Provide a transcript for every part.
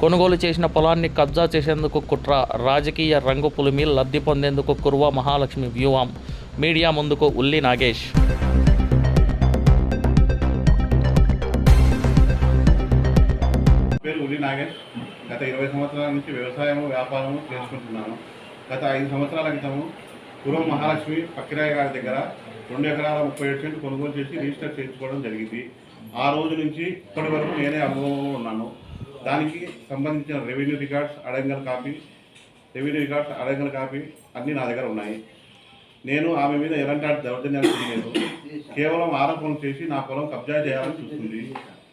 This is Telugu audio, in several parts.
కొనుగోలు చేసిన పొలాన్ని కబ్జా చేసేందుకు కుట్ర రాజకీయ రంగు పులిమి లబ్ధి పొందేందుకు కుర్వ మహాలక్ష్మి వ్యూహం. మీడియా ముందుకు ఉల్లి నాగేష్. పేరు ఉల్లి నాగేష్. గత ఇరవై సంవత్సరాల నుంచి వ్యవసాయము వ్యాపారము చేసుకుంటున్నాను గత ఐదు సంవత్సరాల క్రితము పూర్వం మహాలక్ష్మి పక్కిరాయ గారి దగ్గర రెండు ఎకరాల ముప్పై ఏడు సెంట్లు కొనుగోలు చేసి రిజిస్టర్ చేయించుకోవడం జరిగింది. ఆ రోజు నుంచి ఇప్పటి వరకు నేనే అనుభవంలో ఉన్నాను. దానికి సంబంధించిన రెవెన్యూ రికార్డ్స్ అడంగల్ కాపీ రెవెన్యూ రికార్డ్స్ అడంగల్ కాపీ అన్నీ నా దగ్గర ఉన్నాయి. నేను ఆమె మీద ఎలాంటి దౌర్జన్యాలు చేయలేదు. కేవలం ఆరోపణలు చేసి నా పొలం కబ్జా చేయాలని చూస్తుంది.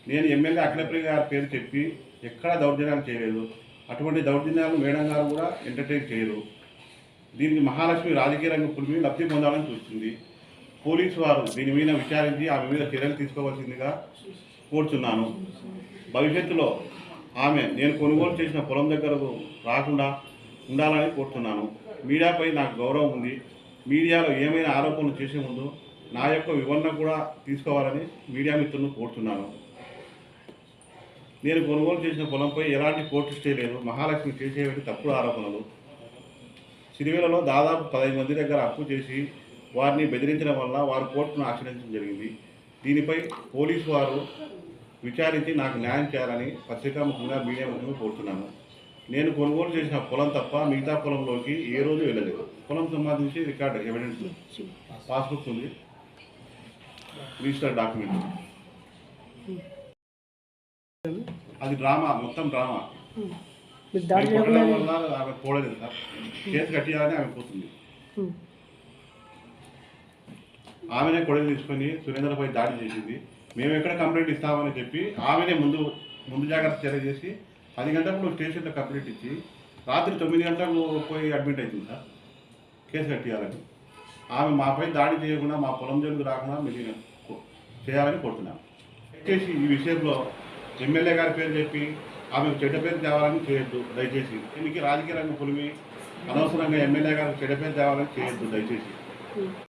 నేను ఎమ్మెల్యే అఖిలప్రియ గారి పేరు చెప్పి ఎక్కడా దౌర్జన్యాలు చేయలేదు. అటువంటి దౌర్జన్యాలు మేడం గారు కూడా ఎంటర్టైన్ చేయరు. దీనికి మహాలక్ష్మి రాజకీయ రంగ పులిమి లబ్ధి పొందాలని చూస్తుంది. పోలీసు వారు దీని మీద విచారించి ఆమె మీద చర్యలు తీసుకోవాల్సిందిగా కోరుచున్నాను. భవిష్యత్తులో ఆమె నేను కొనుగోలు చేసిన పొలం దగ్గరకు రాకుండా ఉండాలని కోరుతున్నాను. మీడియాపై నాకు గౌరవం ఉంది. మీడియాలో ఏమైనా ఆరోపణలు చేసే ముందు నా యొక్క వివరణ కూడా తీసుకోవాలని మీడియా మిత్రులను కోరుతున్నాను. నేను కొనుగోలు చేసిన పొలంపై ఎలాంటి కోర్టు స్టే లేదు. మహాలక్ష్మి చేసేవి తప్పుడు ఆరోపణలు. సిరివేలలో దాదాపు పదహైదు మంది దగ్గర అప్పు చేసి వారిని బెదిరించడం వల్ల వారు కోర్టును ఆశ్రయించడం జరిగింది. దీనిపై పోలీసు వారు విచారించి నాకు న్యాయం చేయాలని పత్రికాముఖంగా మీడియా ముఖంగా కోరుతున్నాను. నేను కొనుగోలు చేసిన పొలం తప్ప మిగతా పొలంలోకి ఏ రోజు వెళ్ళలేదు. పొలం సంబంధించి రికార్డ్ ఎవిడెన్స్ పాస్బుక్ ఉంది. రిజిస్టర్ డాక్యుమెంట్ అది డ్రామా మొత్తం డ్రామా. ఆమె పోలేదు సార్. కేసు కట్టియాలని ఆమె పోతుంది. ఆమెనే కొడలు తీసుకొని సురేంద్రపై దాడి చేసింది. మేము ఎక్కడ కంప్లైంట్ ఇస్తామని చెప్పి ఆమెనే ముందు ముందు జాగ్రత్త చర్య చేసి పది గంటలకు స్టేషన్లో కంప్లైంట్ ఇచ్చి రాత్రి తొమ్మిది గంటలకు పోయి అడ్మిట్ అవుతుంది సార్. కేసు కట్టియాలని. ఆమె మాపై దాడి చేయకుండా మా పొలం జోలికి రాకుండా మీరు చేయాలని కోరుతున్నాను దయచేసి ఈ విషయంలో ఎమ్మెల్యే గారి పేరు చెప్పి ఆమె చెడ్డ పేరు తేవాలని చేయొద్దు దయచేసి. దీనికి రాజకీయ రంగం పులిమి అనవసరంగా ఎమ్మెల్యే గారికి చెడ్డ పేరు తేవాలని చేయొద్దు దయచేసి.